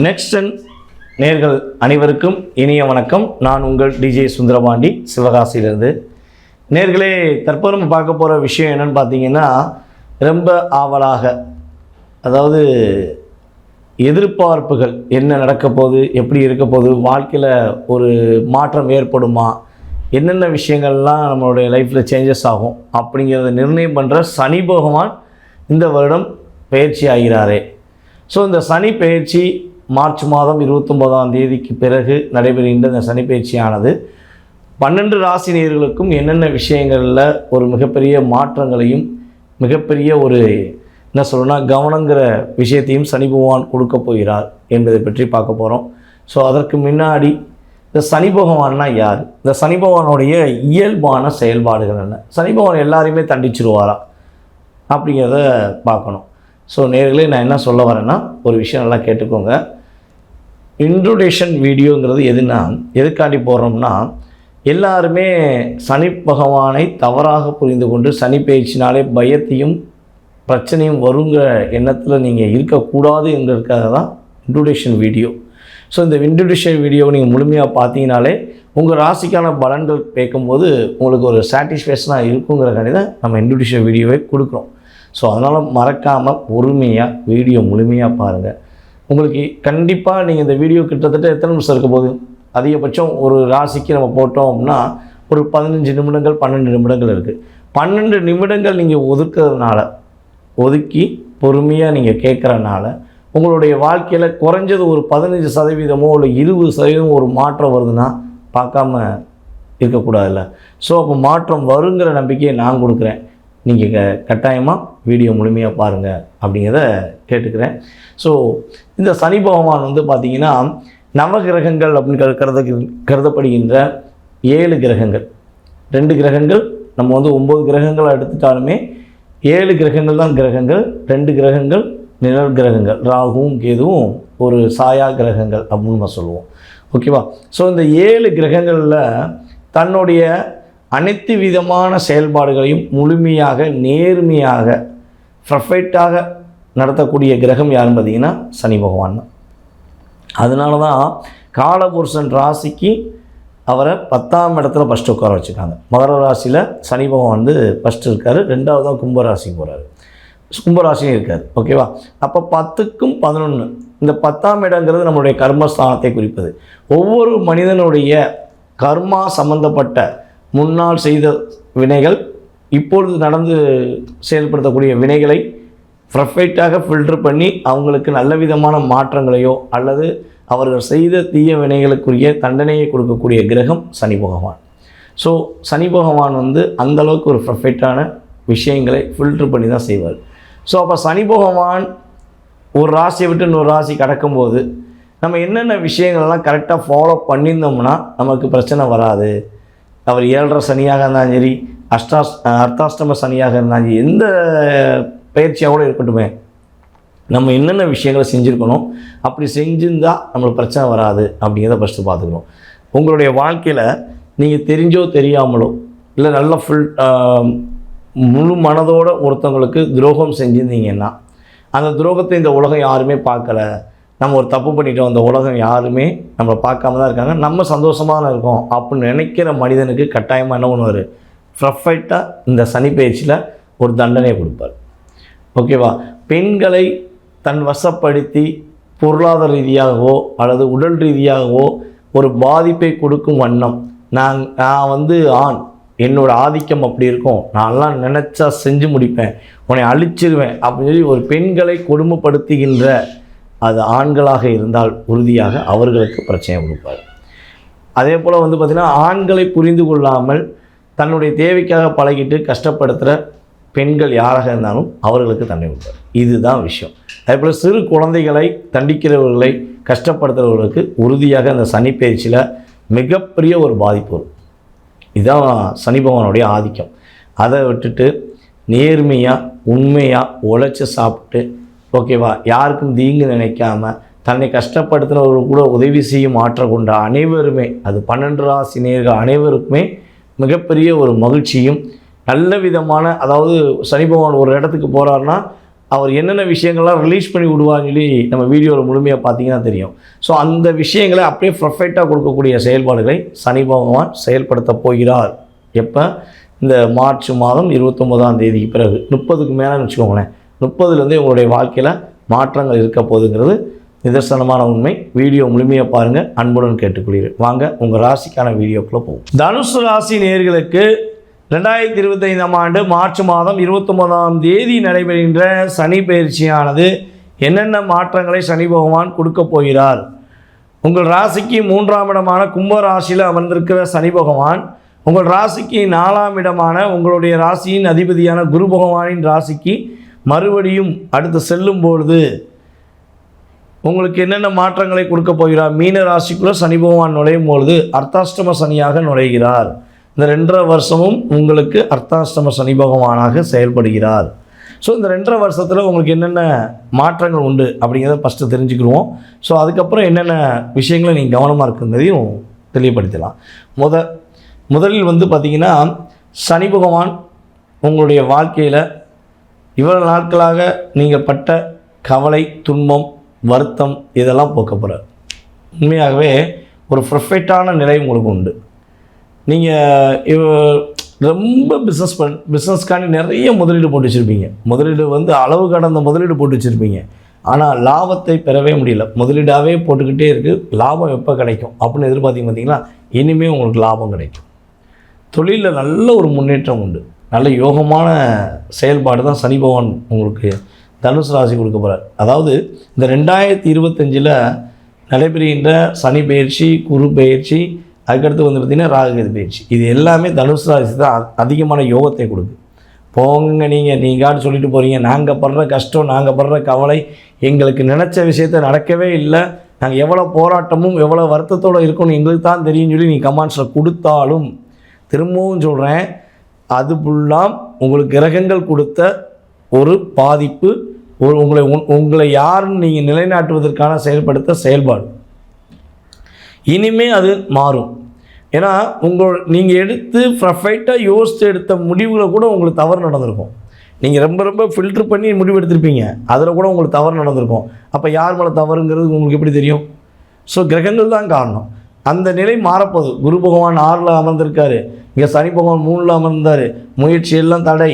Next நேர்கள் அனைவருக்கும் இனிய வணக்கம். நான் உங்கள் டிஜே சுந்தரபாண்டி சிவகாசியிலிருந்து. நேர்களே தற்போது நம்ம பார்க்க போகிற விஷயம் என்னன்னு பார்த்தீங்கன்னா ரொம்ப ஆவலாக அதாவது எதிர்பார்ப்புகள் என்ன நடக்க போகுது எப்படி இருக்க போகுது வாழ்க்கையில் ஒரு மாற்றம் ஏற்படுமா என்னென்ன விஷயங்கள்லாம் நம்மளுடைய லைஃப்பில் சேஞ்சஸ் ஆகும் அப்படிங்கிறத நிர்ணயம் பண்ணுற சனி பகவான் இந்த வருடம் பயிற்சி ஆகிறாரே. ஸோ இந்த சனி பயிற்சி மார்ச் மாதம் இருபத்தொம்போதாம் தேதிக்கு பிறகு நடைபெறுகின்ற இந்த சனிப்பயிற்சியானது. பன்னெண்டு ராசி நேர்களுக்கும் என்னென்ன விஷயங்களில் ஒரு மிகப்பெரிய மாற்றங்களையும் மிகப்பெரிய ஒரு என்ன சொல்லணும்னா கவனங்கிற விஷயத்தையும் சனி பகவான் கொடுக்க போகிறார் என்பதை பற்றி பார்க்க போகிறோம் ஸோ அதற்கு முன்னாடி இந்த சனி பகவான்னா யார்? இந்த சனி பகவானுடைய இயல்பான செயல்பாடுகள் என்ன? சனி பகவான் எல்லாரையுமே தண்டிச்சிருவாரா? அப்படிங்கிறத பார்க்கணும். ஸோ நேர்களே நான் என்ன சொல்ல வரேன்னா ஒரு விஷயம் நல்லா கேட்டுக்கோங்க. இன்ட்ரோடேஷன் வீடியோங்கிறது எதுனா எதுக்காண்டி போகிறோம்னா எல்லாருமே சனி பகவானை தவறாக புரிந்து கொண்டு சனி பயிற்சினாலே பயத்தையும் பிரச்சனையும் வருங்கிற எண்ணத்தில் நீங்கள் இருக்கக்கூடாது என்கிறதுக்காக தான் இன்ட்ரோடேஷன் வீடியோ ஸோ இந்த இன்ட்ரோடேஷன் வீடியோவை நீங்கள் முழுமையாக பார்த்தீங்கனாலே உங்கள் ராசிக்கான பலன்கள் கேட்கும்போது உங்களுக்கு ஒரு சாட்டிஸ்ஃபேக்ஷனாக இருக்குங்கிறக்காண்டி தான் நம்ம இன்ட்ரோடேஷன் வீடியோவை கொடுக்குறோம். ஸோ அதனால் மறக்காமல் பொறுமையாக வீடியோ முழுமையாக பாருங்கள் உங்களுக்கு கண்டிப்பாக நீங்கள் இந்த வீடியோ கிட்டத்தட்ட எத்தனை நிமிஷம் இருக்க போகுது? அதிகபட்சம் ஒரு ராசிக்கு நம்ம போட்டோம் அப்படின்னா ஒரு பதினஞ்சு நிமிடங்கள் பன்னெண்டு நிமிடங்கள் இருக்குது பன்னெண்டு நிமிடங்கள் நீங்கள் ஒதுக்கிறதுனால ஒதுக்கி பொறுமையாக நீங்கள் கேட்குறனால உங்களுடைய வாழ்க்கையில் குறைஞ்சது ஒரு பதினஞ்சு சதவீதமோ இல்லை இருபது சதவீதமோ ஒரு மாற்றம் வருதுன்னா பார்க்காம இருக்கக்கூடாதுல்ல. ஸோ அப்போ மாற்றம் வருங்கிற நம்பிக்கையை நான் கொடுக்குறேன். நீங்கள் க கட்டாயமாக வீடியோ முழுமையாக பாருங்கள் அப்படிங்கிறத கேட்டுக்கிறேன். ஸோ இந்த சனி பகவான் வந்து பார்த்திங்கன்னா நவகிரகங்கள் அப்படின்னு கரு- கருத கருதப்படுகின்ற ஏழு கிரகங்கள். ரெண்டு கிரகங்கள் நம்ம வந்து ஒம்பது கிரகங்களை எடுத்துட்டாலுமே ஏழு கிரகங்கள் தான் கிரகங்கள் ரெண்டு கிரகங்கள் நிழல் கிரகங்கள். ராகுவும் கேதுவும் ஒரு சாயா கிரகங்கள் அப்படின்னு நம்ம சொல்லுவோம். ஓகேவா ஸோ இந்த ஏழு கிரகங்களில் தன்னுடைய அனைத்து விதமான செயல்பாடுகளையும் முழுமையாக நேர்மையாக பர்ஃபெக்டாக நடத்தக்கூடிய கிரகம் யாருன்னு பார்த்தீங்கன்னா சனி பகவான் தான். அதனால தான் காலபுருஷன் ராசிக்கு அவரை பத்தாம் இடத்துல ஃபஸ்ட்டு உட்கார வச்சுருக்காங்க. மகர ராசியில் சனி பகவான் வந்து ஃபஸ்ட்டு இருக்கார் ரெண்டாவது தான் கும்பராசிக்கு போகிறாரு கும்பராசியும் இருக்கார் ஓகேவா அப்போ பத்துக்கும் பதினொன்று இந்த பத்தாம் இடங்கிறது நம்மளுடைய கர்மஸ்தானத்தை குறிப்பது. ஒவ்வொரு மனிதனுடைய கர்மா சம்மந்தப்பட்ட முன்னால் செய்த வினைகள் இப்பொழுது நடந்து செயல்படுத்தக்கூடிய வினைகளை பர்ஃபெக்டாக ஃபில்டர் பண்ணி அவங்களுக்கு நல்ல விதமான மாற்றங்களையோ அல்லது அவர்கள் செய்த தீய வினைகளுக்குரிய தண்டனையை கொடுக்கக்கூடிய கிரகம் சனி பகவான். ஸோ சனி பகவான் வந்து அந்த அளவுக்கு ஒரு ப்ரஃபெக்டான விஷயங்களை ஃபில்டர் பண்ணி தான் செய்வார். ஸோ அப்போ சனி பகவான் ஒரு ராசியை விட்டு இன்னொரு ராசி கடக்கும்போது நம்ம என்னென்ன விஷயங்கள்லாம் கரெக்டாக ஃபாலோ பண்ணியிருந்தோம்னா நமக்கு பிரச்சனை வராது. அவர் ஏழரை சனியாக இருந்தாலும் சரி அஷ்டாஸ் அர்த்தாஷ்டம சனியாக இருந்தாலும் சரி எந்த பயிற்சியாக கூட இருக்கட்டுமே. நம்ம என்னென்ன விஷயங்களை செஞ்சுருக்கணும் அப்படி செஞ்சிருந்தால் நம்மளுக்கு பிரச்சனை வராது அப்படிங்கிறத ஃபஸ்ட்டு பார்த்துக்கணும். உங்களுடைய வாழ்க்கையில் நீங்கள் தெரிஞ்சோ தெரியாமலோ இல்லை நல்ல ஃபுல் முழு மனதோடு ஒருத்தவங்களுக்கு துரோகம் செஞ்சுருந்தீங்கன்னா அந்த துரோகத்தை இந்த உலகம் யாருமே பார்க்கல நம்ம ஒரு தப்பு பண்ணிட்டோம் அந்த உலகம் யாருமே நம்மளை பார்க்காம தான் இருக்காங்க. நம்ம சந்தோஷமாக தான் இருக்கோம். அப்படின்னு நினைக்கிற மனிதனுக்கு கட்டாயமாக என்ன பண்ணுவார்? பர்ஃபெக்டாக இந்த சனி பயிற்சியில் ஒரு தண்டனையை கொடுப்பார். ஓகேவா பெண்களை தன் வசப்படுத்தி பொருளாதார ரீதியாகவோ அல்லது உடல் ரீதியாகவோ ஒரு பாதிப்பை கொடுக்கும் வண்ணம். நான் நான் வந்து ஆண். என்னோடய ஆதிக்கம் அப்படி இருக்கும். நான்லாம் நினச்சா செஞ்சு முடிப்பேன். உன்னை அழிச்சிருவேன். அப்படின்னு சொல்லி ஒரு பெண்களை கொடுமைப்படுத்துகின்ற அது ஆண்களாக இருந்தால் உறுதியாக அவர்களுக்கு பிரச்சனை கொடுப்பார் அதே போல் வந்து பார்த்திங்கன்னா ஆண்களை புரிந்து கொள்ளாமல் தன்னுடைய தேவைக்காக பழகிட்டு கஷ்டப்படுத்துகிற பெண்கள் யாராக இருந்தாலும் அவர்களுக்கு தண்டனை கொடுப்பார் இதுதான் விஷயம். அதே போல் சிறு குழந்தைகளை தண்டிக்கிறவர்களை கஷ்டப்படுத்துகிறவர்களுக்கு உறுதியாக அந்த சனி பயிற்சியில் மிகப்பெரிய ஒரு பாதிப்பு வரும். இதுதான் சனி பகவானுடைய ஆதிக்கம். அதை விட்டுட்டு நேர்மையாக உண்மையாக உழைச்சி சாப்பிட்டு ஓகேவா? யாருக்கும் தீங்கு நினைக்காம தன்னை கஷ்டப்படுத்தினவர்கள் கூட உதவி செய்யும் ஆற்றல் கொண்ட அனைவருமே அது பன்னெண்டு ராசி நேர்கள் அனைவருக்குமே மிகப்பெரிய ஒரு மகிழ்ச்சியும் நல்ல விதமான அதாவது சனி பகவான் ஒரு இடத்துக்கு போகிறாருன்னா அவர் என்னென்ன விஷயங்கள்லாம் ரிலீஸ் பண்ணி விடுவான்னு சொல்லி நம்ம வீடியோவில் முழுமையாக பார்த்தீங்கன்னா தெரியும். ஸோ அந்த விஷயங்களை அப்படியே பர்ஃபெக்டாக கொடுக்கக்கூடிய செயல்பாடுகளை சனி பகவான் செயல்படுத்த போகிறார். எப்போ? இந்த மார்ச் மாதம் இருபத்தொம்போதாம் தேதிக்கு பிறகு. முப்பதுக்கு மேலேன்னு வச்சுக்கோங்களேன். முப்பதுலேருந்தே உங்களுடைய வாழ்க்கையில் மாற்றங்கள் இருக்க போதுங்கிறது நிதர்சனமான உண்மை. வீடியோ முழுமையாக பாருங்கள் அன்புடன் கேட்டுக்கொள்கிறேன். வாங்க உங்கள் ராசிக்கான வீடியோக்குள்ளே போவோம். தனுசு ராசி நேர்களுக்கு ரெண்டாயிரத்தி இருபத்தைந்தாம் ஆண்டு மார்ச் மாதம் இருபத்தொம்போதாம் தேதி நடைபெறுகின்ற சனி பயிற்சியானது என்னென்ன மாற்றங்களை சனி பகவான் கொடுக்க போகிறார்? உங்கள் ராசிக்கு மூன்றாம் இடமான கும்ப ராசியில் அமர்ந்திருக்கிற சனி பகவான் உங்கள் ராசிக்கு நாலாம் இடமான உங்களுடைய ராசியின் அதிபதியான குரு பகவானின் ராசிக்கு மறுபடியும் அடுத்து செல்லும் பொழுது உங்களுக்கு என்னென்ன மாற்றங்களை கொடுக்க போகிறார்? மீன ராசிக்குள்ளே சனி பகவான் நுழையும் பொழுது அர்த்தாஷ்டம சனியாக நுழைகிறார். இந்த ரெண்டரை வருஷமும் உங்களுக்கு அர்த்தாஷ்டம சனி பகவானாக செயல்படுகிறார். ஸோ இந்த ரெண்டரை வருஷத்தில் உங்களுக்கு என்னென்ன மாற்றங்கள் உண்டு அப்படிங்கிறத ஃபஸ்ட்டு தெரிஞ்சுக்கிடுவோம். ஸோ அதுக்கப்புறம் என்னென்ன விஷயங்களை நீங்கள் கவனமாக இருக்குங்கிறதையும் தெளிவுபடுத்தலாம். முத முதலில் வந்து பார்த்திங்கன்னா சனி பகவான் உங்களுடைய வாழ்க்கையில் இவ்வளவு நாட்களாக நீங்கள் பட்ட கவலை துன்பம் வருத்தம் இதெல்லாம் போக்க போகிறார் உண்மையாகவே ஒரு பர்ஃபெக்டான நிலை உங்களுக்கு உண்டு. நீங்கள் இவ ரொம்ப பிஸ்னஸ் பண் பிஸ்னஸ்க்காண்டி நிறைய முதலீடு போட்டு வச்சுருப்பீங்க. முதலீடு வந்து அளவு கடந்த முதலீடு போட்டு வச்சுருப்பீங்க. ஆனால் லாபத்தை பெறவே முடியல. முதலீடாகவே போட்டுக்கிட்டே இருக்குது லாபம் எப்போ கிடைக்கும்? அப்படின்னு எதிர்பார்த்தீங்க பார்த்தீங்கன்னா இனிமேல் உங்களுக்கு லாபம் கிடைக்கும். தொழிலில் நல்ல ஒரு முன்னேற்றம் உண்டு. நல்ல யோகமான செயல்பாடு தான் சனி பகவான் உங்களுக்கு தனுசு ராசி கொடுக்க போகிறார் அதாவது இந்த ரெண்டாயிரத்தி இருபத்தஞ்சில் நடைபெறுகின்ற சனி பயிற்சி குரு பயிற்சி அதுக்கடுத்து வந்து பார்த்திங்கன்னா ராகுகேது பயிற்சி. இது எல்லாமே தனுசு ராசி தான் அதிகமான யோகத்தை கொடுக்கு போங்க நீங்கள் நீங்காட்டு சொல்லிட்டு போகிறீங்க நாங்கள் படுற கஷ்டம் நாங்கள் படுற கவலை எங்களுக்கு நினச்ச விஷயத்த நடக்கவே இல்லை. நாங்கள் எவ்வளோ போராட்டமும் எவ்வளோ வருத்தத்தோடு இருக்கணும் எங்களுக்கு தான் தெரியும்னு சொல்லி நீங்கள் கமெண்ட்ஸில் கொடுத்தாலும் திரும்பவும் சொல்கிறேன் அது ஃபுல்லாம் உங்களுக்கு கிரகங்கள் கொடுத்த ஒரு பாதிப்பு ஒரு உங்களை உங்களை யாருன்னு நீங்கள் நிலைநாட்டுவதற்கான செயல்படுத்த செயல்பாடு. இனிமே அது மாறும். ஏன்னா உங்கள் நீங்கள் எடுத்து ப்ரஃபைட்டாக யோசித்து எடுத்த முடிவுகளை கூட உங்களுக்கு தவறு நடந்திருக்கும். நீங்கள் ரொம்ப ரொம்ப ஃபில்டர் பண்ணி முடிவு எடுத்திருப்பீங்க அதில் கூட உங்களுக்கு தவறு நடந்திருக்கும். அப்போ யார் மேலே தவறுங்கிறது உங்களுக்கு எப்படி தெரியும்? ஸோ கிரகங்கள் தான் காரணம். அந்த நிலை மாறப்போகுது. குரு பகவான் ஆறில் அமர்ந்திருக்காரு. இங்கே சனி பகவான் மூணில் அமர்ந்தார். முயற்சி எல்லாம் தடை.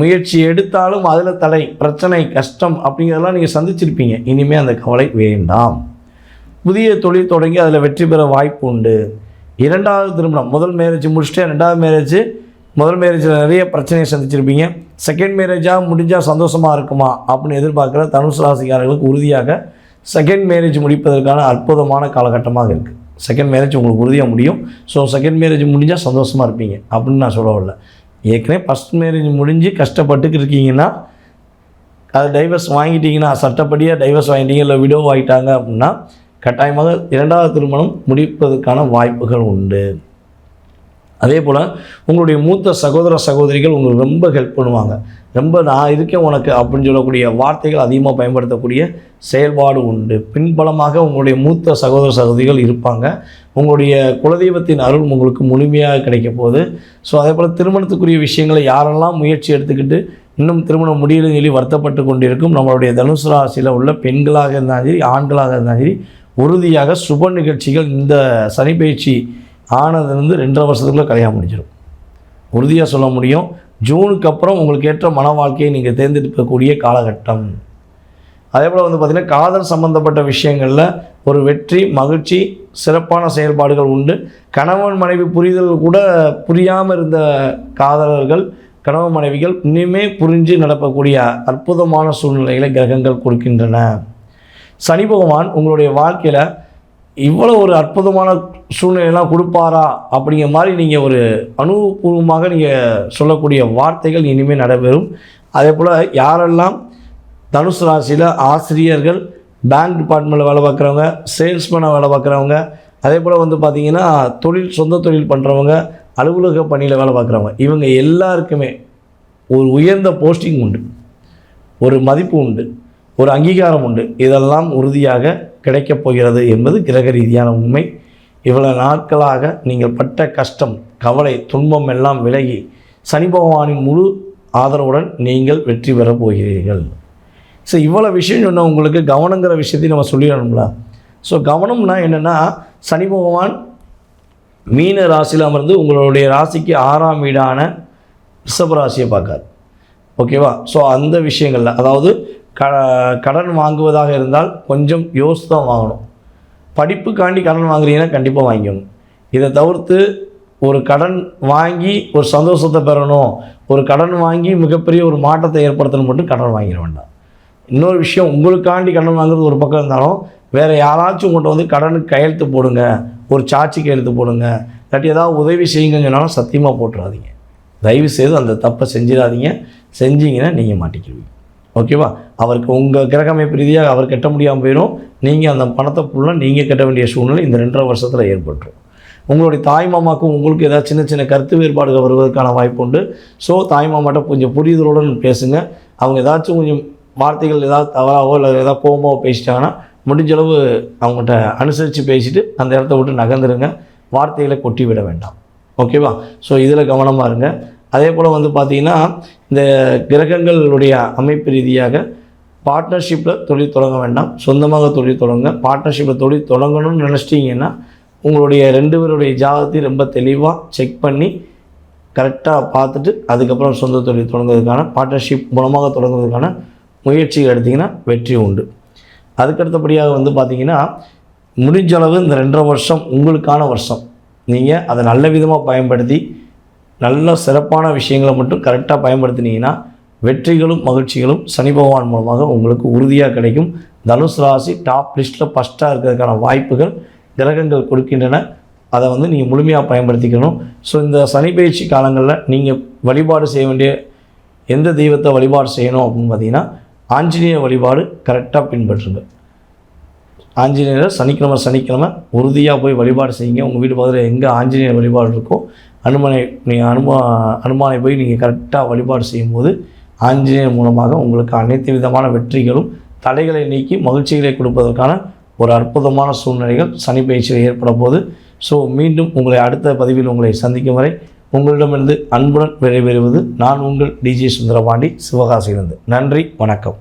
முயற்சி எடுத்தாலும் அதில் தடை. பிரச்சனை கஷ்டம் அப்படிங்கிறதெல்லாம் நீங்கள் சந்திச்சிருப்பீங்க. இனிமேல் அந்த கவலை வேண்டாம். புதிய தொழில் தொடங்கி அதில் வெற்றி பெற வாய்ப்பு உண்டு. இரண்டாவது திருமணம். முதல் மேரேஜ் முடிச்சுட்டு ரெண்டாவது மேரேஜ் முதல் மேரேஜில் நிறைய பிரச்சனையை சந்திச்சிருப்பீங்க. செகண்ட் மேரேஜாக முடிஞ்சால் சந்தோஷமாக இருக்குமா? அப்படின்னு எதிர்பார்க்குற தனுசு ராசிக்காரர்களுக்கு உறுதியாக செகண்ட் மேரேஜ் முடிப்பதற்கான அற்புதமான காலகட்டமாக இருக்குது செகண்ட் மேரேஜ் உங்களுக்கு உறுதியாக முடியும். ஸோ செகண்ட் மேரேஜ் முடிஞ்சால் சந்தோஷமாக இருப்பீங்க. அப்படின்னு நான் சொல்ல வரல. ஏற்கனவே ஃபஸ்ட் மேரேஜ் முடிஞ்சு கஷ்டப்பட்டுக்கு இருக்கீங்கன்னா அது டைவர்ஸ் வாங்கிட்டீங்கன்னா சட்டப்படியாக டைவர்ஸ் வாங்கிட்டீங்க இல்லை விடோ ஆகிட்டாங்க அப்படின்னா கட்டாயமாக இரண்டாவது திருமணம் முடிப்பதற்கான வாய்ப்புகள் உண்டு. அதே போல் உங்களுடைய மூத்த சகோதர சகோதரிகள் உங்களுக்கு ரொம்ப ஹெல்ப் பண்ணுவாங்க. ரொம்ப நான் இருக்கேன் உனக்கு அப்படின்னு சொல்லக்கூடிய வார்த்தைகள் அதிகமாக பயன்படுத்தக்கூடிய செயல்பாடு உண்டு. பின்பலமாக உங்களுடைய மூத்த சகோதர சகோதரிகள் இருப்பாங்க. உங்களுடைய குலதெய்வத்தின் அருள் உங்களுக்கு முழுமையாக கிடைக்க போகுது. ஸோ அதே போல் திருமணத்துக்குரிய விஷயங்களை யாரெல்லாம் முயற்சி எடுத்துக்கிட்டு இன்னும் திருமணம் முடியலன்னு சொல்லி வருத்தப்பட்டு கொண்டிருக்கும் நம்மளுடைய தனுசு ராசியில் உள்ள பெண்களாக இருந்தாலும் சரி ஆண்களாக இருந்தாலும் சரி உறுதியாக சுப நிகழ்ச்சிகள் இந்த சனிப்பயிற்சி ஆனதுலேருந்து ரெண்டரை வருஷத்துக்குள்ளே கல்யாணம் முடிஞ்சிடும். உறுதியாக சொல்ல முடியும் ஜூனுக்கு அப்புறம் உங்களுக்கு ஏற்ற மன வாழ்க்கையை நீங்கள் தேர்ந்தெடுக்கக்கூடிய காலகட்டம். அதே போல் வந்து பார்த்திங்கன்னா காதல் சம்பந்தப்பட்ட விஷயங்களில் ஒரு வெற்றி மகிழ்ச்சி சிறப்பான செயல்பாடுகள் உண்டு. கணவன் மனைவி புரிதல் கூட புரியாமல் இருந்த காதலர்கள் கணவன் மனைவிகள் இனிமே புரிஞ்சு நடக்கக்கூடிய அற்புதமான சூழ்நிலைகளை கிரகங்கள் கொடுக்கின்றன. சனி பகவான் உங்களுடைய வாழ்க்கையில் இவ்வளோ ஒரு அற்புதமான சூழ்நிலையெல்லாம் கொடுப்பாரா அப்படிங்கிற மாதிரி நீங்கள் ஒரு அனுபவபூர்வமாக நீங்கள் சொல்லக்கூடிய வார்த்தைகள் இனிமேல் நடைபெறும். அதே போல் யாரெல்லாம் தனுசு ராசியில் ஆசிரியர்கள் பேங்க் டிபார்ட்மெண்ட்டில் வேலை பார்க்குறவங்க சேல்ஸ்மேனாக வேலை பார்க்குறவங்க அதே போல் வந்து பார்த்திங்கன்னா தொழில் சொந்த தொழில் பண்ணுறவங்க அலுவலக பணியில் வேலை பார்க்குறவங்க இவங்க எல்லாருக்குமே ஒரு உயர்ந்த போஸ்டிங் உண்டு. ஒரு மதிப்பு உண்டு. ஒரு அங்கீகாரம் உண்டு. இதெல்லாம் உறுதியாக கிடைக்கப் போகிறது என்பது கிரக ரீதியான உண்மை. இவ்வளவு நாட்களாக நீங்கள் பட்ட கஷ்டம் கவலை துன்பம் எல்லாம் விலகி சனி பகவானின் முழு ஆதரவுடன் நீங்கள் வெற்றி பெறப் போகிறீர்கள். ஸோ இவ்வளோ விஷயம் சொன்ன உங்களுக்கு கவனங்கிற விஷயத்தையும் நம்ம சொல்லிடணும்ல. ஸோ கவனம்னா என்னென்னா சனி பகவான் மீன ராசியில் அமர்ந்து உங்களுடைய ராசிக்கு ஆறாம் வீடான ரிஷப ராசியை பார்க்கார். ஓகேவா ஸோ அந்த விஷயங்களில் அதாவது க கடன் வாங்குவதாக இருந்தால் கொஞ்சம் யோசித்து தான் வாங்கணும். படிப்புக்காண்டி கடன் வாங்குறீங்கன்னா கண்டிப்பாக வாங்கிக்கணும். இதை தவிர்த்து ஒரு கடன் வாங்கி ஒரு சந்தோஷத்தை பெறணும். ஒரு கடன் வாங்கி மிகப்பெரிய ஒரு மாற்றத்தை ஏற்படுத்தணும் மட்டும் கடன் வாங்கிட வேண்டாம். இன்னொரு விஷயம் உங்களுக்காண்டி கடன் வாங்குறது ஒரு பக்கம் இருந்தாலும் வேறு யாராச்சும் உங்கள்கிட்ட வந்து கடனுக்கு கையெழுத்து போடுங்க. ஒரு சாட்சி கையெழுத்து போடுங்க. இல்லாட்டி ஏதாவது உதவி செய்யுங்கன்னு சொன்னாலும் சத்தியமாக போட்டுறாதீங்க. தயவு செய்து அந்த தப்பை செஞ்சிடாதீங்க. செஞ்சீங்கன்னா நீங்கள் மாட்டிக்கிடுவீங்க. ஓகேவா? அவருக்கு உங்கள் கிரகமைப்பு ரீதியாக அவர் கட்ட முடியாமல் போயிடும் நீங்கள் அந்த பணத்தை ஃபுல்லாக நீங்கள் கட்ட வேண்டிய சூழ்நிலை இந்த ரெண்டரை வருஷத்தில் ஏற்பட்டுரும். உங்களுடைய தாய் மாமாக்கும் உங்களுக்கு ஏதாவது சின்ன சின்ன கருத்து வேறுபாடுகள் வருவதற்கான வாய்ப்பு உண்டு. ஸோ தாய் மாமாட்ட கொஞ்சம் புரிதலுடன் பேசுங்க. அவங்க ஏதாச்சும் கொஞ்சம் வார்த்தைகள் ஏதாவது தவறாவோ இல்லை ஏதாவது கோபமாவோ பேசிட்டாங்கன்னா முடிஞ்சளவு அவங்ககிட்ட அவங்கள்ட்ட அனுசரித்து பேசிவிட்டு அந்த இடத்த விட்டு நகர்ந்துருங்க. வார்த்தைகளை கொட்டி விட வேண்டாம். ஓகேவா? ஸோ இதில் கவனமாக இருங்க. அதே போல் வந்து பார்த்திங்கன்னா இந்த கிரகங்களுடைய அமைப்பு ரீதியாக பார்ட்னர்ஷிப்பில் தொழில் தொடங்க வேண்டாம். சொந்தமாக தொழில் தொடங்க. பார்ட்னர்ஷிப்பில் தொழில் தொடங்கணும்னு நினச்சிட்டிங்கன்னா உங்களுடைய ரெண்டு பேருடைய ஜாதகத்தையும் ரொம்ப தெளிவாக செக் பண்ணி கரெக்டாக பார்த்துட்டு அதுக்கப்புறம் சொந்த தொழில் தொடங்குறதுக்கான பார்ட்னர்ஷிப் மூலமாக தொடங்குறதுக்கான முயற்சிகள் எடுத்திங்கன்னா வெற்றி உண்டு. அதுக்கடுத்தபடியாக வந்து பார்த்திங்கன்னா முடிஞ்ச அளவு இந்த ரெண்டரை வருஷம் உங்களுக்கான வருஷம். நீங்கள் அதை நல்ல விதமாக பயன்படுத்தி நல்ல சிறப்பான விஷயங்களை மட்டும் கரெக்டாக பயன்படுத்தினீங்கன்னா வெற்றிகளும் மகிழ்ச்சிகளும் சனி பகவான் மூலமாக உங்களுக்கு உறுதியாக கிடைக்கும். தனுசு ராசி டாப் லிஸ்ட்டில் ஃபஸ்ட்டாக இருக்கிறதுக்கான வாய்ப்புகள் கிரகங்கள் கொடுக்கின்றன. அதை வந்து நீங்கள் முழுமையாக பயன்படுத்திக்கணும். ஸோ இந்த சனி பயிற்சி காலங்களில் நீங்கள் வழிபாடு செய்ய வேண்டிய எந்த தெய்வத்தை வழிபாடு செய்யணும் அப்படின்னு பார்த்தீங்கன்னா ஆஞ்சநேய வழிபாடு கரெக்டாக பின்பற்றுங்க. ஆஞ்சநேயரை சனிக்கிழமை சனிக்கிழமை உறுதியாக போய் வழிபாடு செய்யுங்க. உங்கள் வீட்டு பக்கத்தில் எங்கே ஆஞ்சநேயர் வழிபாடு இருக்கோ அனுமனை நீங்கள் அனுமா அனுமானை போய் நீங்கள் கரெக்டாக வழிபாடு செய்யும்போது ஆஞ்சநேயர் மூலமாக உங்களுக்கு அனைத்து விதமான வெற்றிகளும் தடைகளை நீக்கி மகிழ்ச்சிகளை கொடுப்பதற்கான ஒரு அற்புதமான சூழ்நிலைகள் சனி பயிற்சியில் ஏற்பட போது ஸோ மீண்டும் உங்களை அடுத்த பதிவில் உங்களை சந்திக்கும் வரை உங்களிடமிருந்து அன்புடன் விடைபெறுவது நான் உங்கள் டிஜே சுந்தரபாண்டி சிவகாசியிலிருந்து. நன்றி வணக்கம்.